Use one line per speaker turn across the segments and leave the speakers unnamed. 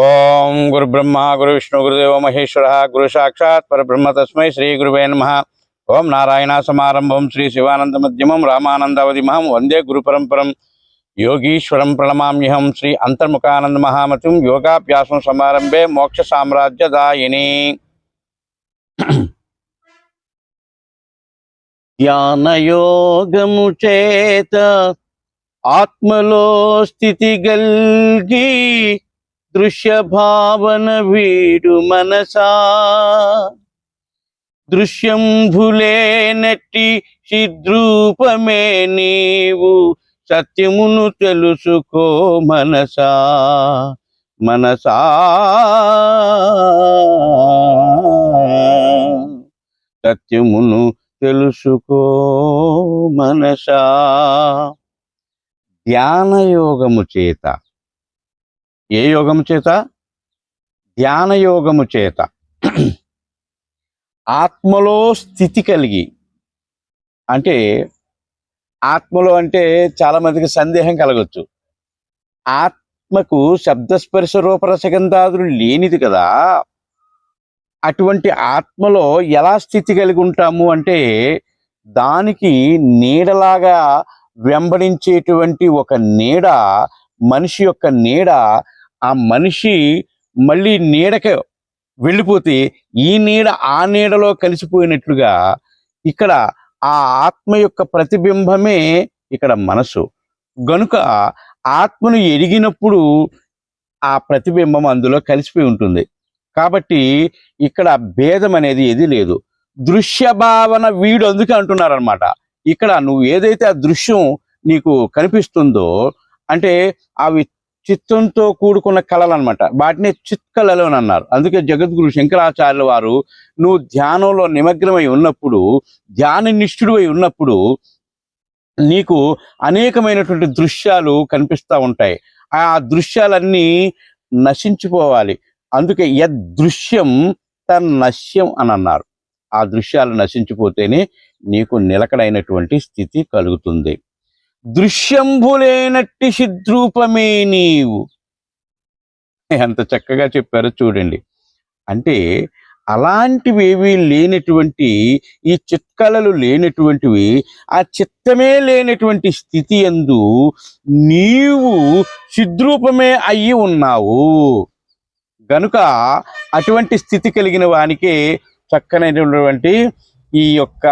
ఓం గురు బ్రహ్మ గురు విష్ణు గురుదేవ మహేశ్వర గురు సాక్షాత్ పరబ్రహ్మ తస్మై శ్రీ గురువే నమ ఓం నారాయణ సమారంభం శ్రీ శివానంద మధ్యమం మహం వందే గురు పరంపరం యోగీశ్వరం ప్రణమామ్యహం శ్రీ అంతర్ముఖానంద మహామతిం యోగాభ్యాసం సమారంభే మోక్ష సామ్రాజ్య దాయిని ధ్యానయోగము చేత ఆత్మలో స్థితి గల్గి దృశ్య భావన వీడు మనసా నటి సిద్రూపమే నీవు సత్యమును తెలుసుకో మనసా మనసా సత్యమును తెలుసుకో మనసా ధ్యానయోగము చేత ఏ యోగము చేత ధ్యాన యోగము చేత ఆత్మలో స్థితి కలిగి అంటే ఆత్మలో అంటే చాలామందికి సందేహం కలగచ్చు ఆత్మకు శబ్దస్పర్శ రూపరసగంధాదులు లేనిది కదా అటువంటి ఆత్మలో ఎలా స్థితి కలిగి ఉంటాము అంటే దానికి నీడలాగా వెంబడించేటువంటి ఒక నీడ మనిషి యొక్క నీడ ఆ మనిషి మళ్ళీ నీడకే వెళ్ళిపోతే ఈ నీడ ఆ నీడలో కలిసిపోయినట్లుగా ఇక్కడ ఆ ఆత్మ యొక్క ప్రతిబింబమే ఇక్కడ మనసు గనుక ఆత్మను ఎరిగినప్పుడు ఆ ప్రతిబింబం అందులో కలిసిపోయి ఉంటుంది కాబట్టి ఇక్కడ భేదం అనేది ఏది లేదు దృశ్య భావన వీడు అందుకే అంటున్నారనమాట ఇక్కడ నువ్వు ఏదైతే ఆ దృశ్యం నీకు కనిపిస్తుందో అంటే అవి చిత్తంతో కూడుకున్న కళలు అనమాట వాటిని చిత్కళలు అని అన్నారు అందుకే జగద్గురు శంకరాచార్యుల వారు నువ్వు ధ్యానంలో నిమగ్నమై ఉన్నప్పుడు ధ్యాన నిష్ఠుడు అయి ఉన్నప్పుడు నీకు అనేకమైనటువంటి దృశ్యాలు కనిపిస్తూ ఉంటాయి ఆ దృశ్యాలన్నీ నశించిపోవాలి అందుకే తన నశ్యం అని అన్నారు ఆ దృశ్యాలు నశించిపోతేనే నీకు నిలకడైనటువంటి స్థితి కలుగుతుంది దృశ్యంభులేనట్టి సిద్రూపమే నీవు ఎంత చక్కగా చెప్పారో చూడండి అంటే అలాంటివేవి లేనటువంటి ఈ చిట్కలలు లేనటువంటివి ఆ చిత్తమే లేనటువంటి స్థితి ఎందు నీవు సిద్రూపమే అయ్యి ఉన్నావు గనుక అటువంటి స్థితి కలిగిన వానికి చక్కనైనటువంటి ఈ యొక్క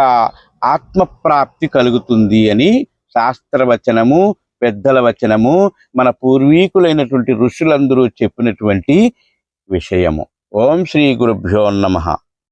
ఆత్మప్రాప్తి కలుగుతుంది అని శాస్త్రవచనము పెద్దల వచనము మన పూర్వీకులైనటువంటి ఋషులందరూ చెప్పినటువంటి విషయము ఓం శ్రీ గురుభ్యో నమ